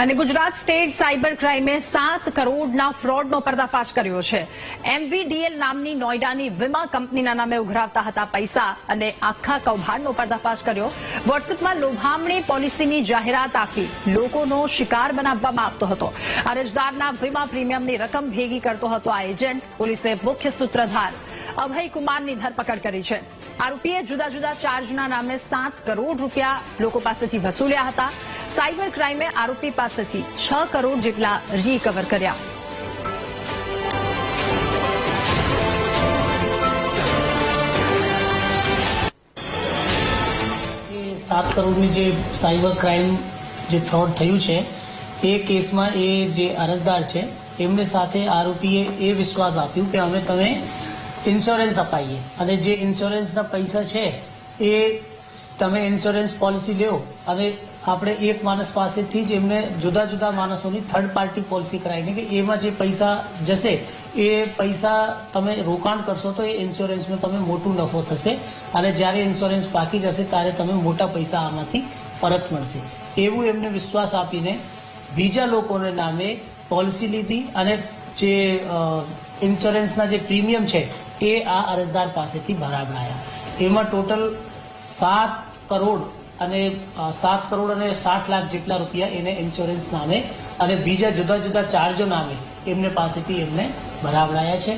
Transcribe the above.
અને Gujarat state cyber ક્રાઇમે સાત કરોડના ફ્રોડનો પર્દાફાશ કર્યો છે. એમવીડીએલ નામની નોઈડાની વીમા કંપનીના નામે ઉઘરાવતા હતા પૈસા અને આખા કૌભાંડનો પર્દાફાશ કર્યો. વોટ્સએપમાં લોભામણી પોલિસીની જાહેરાત આપી લોકોનો શિકાર બનાવવામાં આવતો હતો. અરજદારના વીમા પ્રીમિયમની રકમ ભેગી કરતો હતો આ એજન્ટ, પોલીસે મુખ્ય સૂત્રધાર અભય કુમારની ધરપકડ કરી છે. આરોપીએ જુદા જુદા ચાર્જના નામે સાત કરોડ રૂપિયા લોકો પાસેથી વસૂલ્યા હતા. સાયબર ક્રાઇમે આરોપી પાસેથી છ કરોડ જેટલા રિકવર કર્યા. સાત કરોડની જે સાયબર ક્રાઇમ જે ફ્રોડ થયું છે, એ કેસમાં એ જે અરજદાર છે, એમને સાથે આરોપીએ એ વિશ્વાસ આપ્યું કે અમે તમે ઇન્સ્યોરન્સ અપાઈએ. અને જે ઇન્સ્યોરન્સના પૈસા છે, એ તમે ઇન્સ્યોરન્સ પોલિસી લ્યો. અને આપણે એક માણસ પાસેથી જ એમને જુદા જુદા માણસોની થર્ડ પાર્ટી પોલિસી કરાવીને કે એમાં જે પૈસા જશે, એ પૈસા તમે રોકાણ કરશો તો એ ઇન્સ્યોરન્સમાં તમે મોટો નફો થશે. અને જ્યારે ઇન્સ્યોરન્સ બાકી જશે, ત્યારે તમે મોટા પૈસા આમાંથી પરત મળશે. એવું એમને વિશ્વાસ આપીને બીજા લોકોને નામે પોલિસી લીધી અને જે ઇન્સ્યોરન્સના જે પ્રીમિયમ છે, એ આ અરજદાર પાસેથી ભરાવડાયા. એમાં ટોટલ સાત કરોડ અને સાત કરોડ અને સાઠ લાખ જેટલા રૂપિયા એને ઇન્સ્યોરન્સ નામે અને બીજા જુદા જુદા ચાર્જો નામે એમને પાસેથી એમને ભરાવડાયા છે.